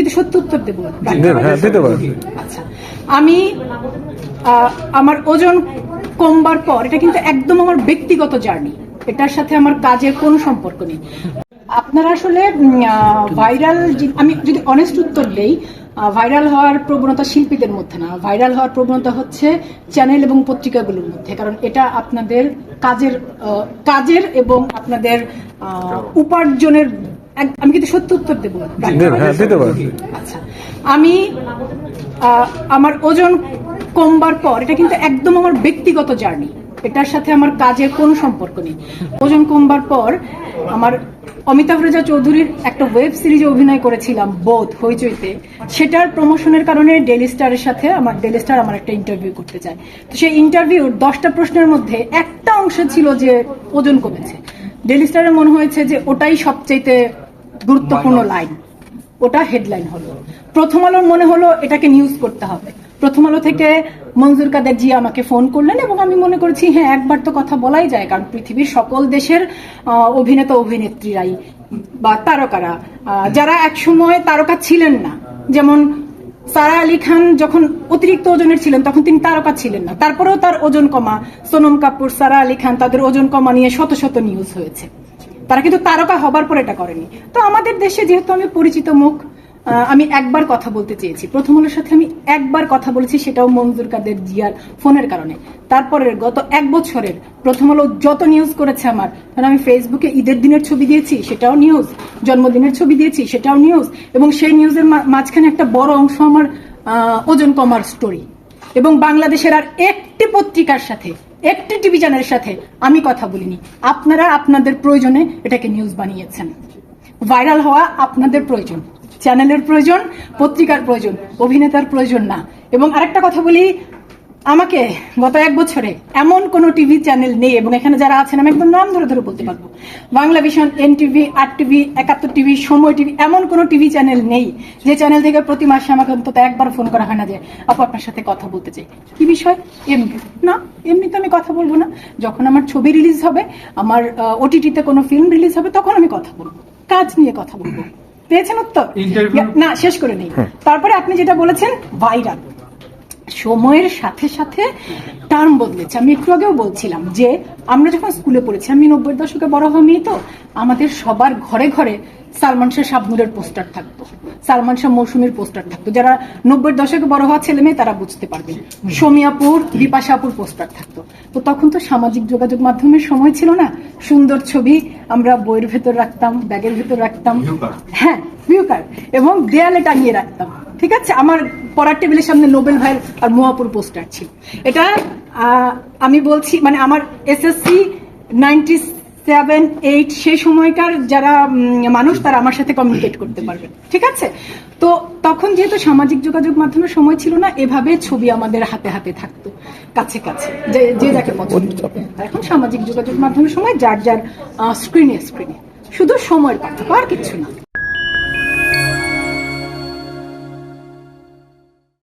কিন্তু সত্য উত্তর দেবো হ্যাঁ পারেন। আচ্ছা আমি আমার ওজন কমবার পর এটা কিন্তু একদম আমার ব্যক্তিগত জার্নি এটার সাথে আমার কাজের কোনো সম্পর্ক নেই। আপনারা আসলে ভাইরাল আমি যদি অনেস্ট উত্তর দেই ভাইরাল হওয়ার প্রবণতা শিল্পীদের মধ্যে না ভাইরাল হওয়ার প্রবণতা হচ্ছে চ্যানেল এবং পত্রিকাগুলোর মধ্যে কারণ এটা আপনাদের কাজের কাজের এবং আপনাদের আহ, উপার্জনের আমি কিন্তু সত্য উত্তর দেবো। হ্যাঁ আচ্ছা। আমি আমার ওজন কমবার পর এটা কিন্তু একদম আমার ব্যক্তিগত জার্নি এটার সাথে আমার কাজের কোনো সম্পর্ক নেই। ওজন কমবার পর আমার অমিতাভ রেজা চৌধুরীর একটা ওয়েব সিরিজে অভিনয় করেছিলাম বোধ হইচইতে। সেটার প্রমোশনের কারণে ডেলি স্টারের সাথে আমার ডেলি স্টার আমার একটা ইন্টারভিউ করতে চায়। তো সেই ইন্টারভিউর দশটা প্রশ্নের মধ্যে একটা অংশ ছিল যে ওজন কমেছে। ডেলি স্টারের মনে হয়েছে যে ওটাই সবচাইতে গুরুত্বপূর্ণ লাইন ওটা হেডলাইন হলো। প্রথম আলোর মনে হলো এটাকে নিউজ করতে হবে। প্রথম আলো থেকে মঞ্জুর কাদের জি আমাকে ফোন করলেন এবং আমি মনে করেছি হ্যাঁ একবার তো কথা বলাই যায় কারণ পৃথিবীর সকল দেশের অভিনেতা অভিনেত্রীরাই বা তারকারা যারা একসময় তারকা ছিলেন না। যেমন সারা আলী খান যখন অতিরিক্ত ওজনের ছিলেন তখন তিনি তারকা ছিলেন না। তারপরেও তার ওজন কমা। সোনম কাপুর সারা আলী খান তাদের ওজন কমা নিয়ে শত শত নিউজ হয়েছে। তারা কিন্তু তারকা হবার পর এটা করেনি। তো আমাদের দেশে যেহেতু আমি পরিচিত মুখ আমি একবার কথা বলতে চেয়েছি। প্রথম আলোর সাথে আমি একবার কথা বলেছি, সেটাও মঞ্জুর কাদের জিয়ার ফোনের কারণে। তারপরের গত এক বছরের প্রথম আলো যত নিউজ করেছে আমার কারণ আমি ফেসবুকে ঈদের দিনের ছবি দিয়েছি, সেটাও নিউজ জন্মদিনের ছবি দিয়েছি, সেটাও নিউজ এবং সেই নিউজের মাঝখানে একটা বড় অংশ আমার ওজন কমার স্টোরি এবং বাংলাদেশের আর একটি পত্রিকার সাথে একটি টিভি চ্যানেলের সাথে আমি কথা বলিনি। আপনারা আপনাদের প্রয়োজনে এটাকে নিউজ বানিয়েছেন। ভাইরাল হওয়া আপনাদের প্রয়োজন। চ্যানেলের প্রয়োজন, পত্রিকার প্রয়োজন, অভিনেতার প্রয়োজন না। এবং আরেকটা কথা বলি আমাকে গত এক বছরে এমন কোন টিভি চ্যানেল নেই এবং এখানে যারা আছেন আমি একদম নাম ধরে ধরে বলতে পারব। বাংলা ভিশন এন টিভি আট TV Ekattor TV Somoy TV এমন কোন টিভি চ্যানেল নেই যে চ্যানেল থেকে প্রতি মাসে আমাকে অন্তত একবার ফোন করা হয় না যে আপু আপনার সাথে কথা বলতে চাই। কি বিষয়? এমনি না এমনিতে আমি কথা বলব না। যখন আমার ছবি রিলিজ হবে আমার ওটিটিতে কোনো ফিল্ম রিলিজ হবে তখন আমি কথা বলব। কাজ নিয়ে কথা বলব। পেয়েছেন উত্তর? না শেষ করে নেই। তারপরে আপনি যেটা বলেছেন ভাইরাল সময়ের সাথে সাথে টার্ম বদলেছে। আমি একটু আগেও বলছিলাম যে আমরা যখন স্কুলে পড়েছি আমি নব্বই দশকে বড় হওয়া মেয়ে তো আমাদের সবার ঘরে ঘরে সালমান শাহ শাবনুরের পোস্টার থাকতো। সালমান শাহ মৌসুমীর পোস্টার থাকতো। যারা নব্বই দশকে বড় হওয়া ছেলে মেয়ে তারা বুঝতে পারবে। সোমিয়াপুর বিপাশাপুর পোস্টার থাকতো। তো তখন তো সামাজিক যোগাযোগ মাধ্যমের সময় ছিল না। সুন্দর ছবি আমরা বইয়ের ভেতর রাখতাম ব্যাগের ভেতর রাখতাম। হ্যাঁ ভিউ কার্ড। এবং দেয়ালে টাঙিয়ে রাখতাম। ঠিক আছে? আমার পড়ার টেবিলের সামনে নোবেল ভাইয়ের আর মোয়াপুর পোস্টার ছিল। এটা আমি বলছি মানে আমার এসএসসি নাইনটি সেভেন এইট সেই সময়কার যারা মানুষ, তারা আমার সাথে কমিউনিকেট করতে পারবে। ঠিক আছে? তো তখন যেহেতু সামাজিক যোগাযোগ মাধ্যমের সময় ছিল না, এভাবে ছবি আমাদের হাতে হাতে থাকতো, কাছে কাছে, যে যে যাকে পছন্দ এখন সামাজিক যোগাযোগ মাধ্যমের সময় যার যার স্ক্রিনে স্ক্রিনে শুধু সময়ের কথা আর কিছু না।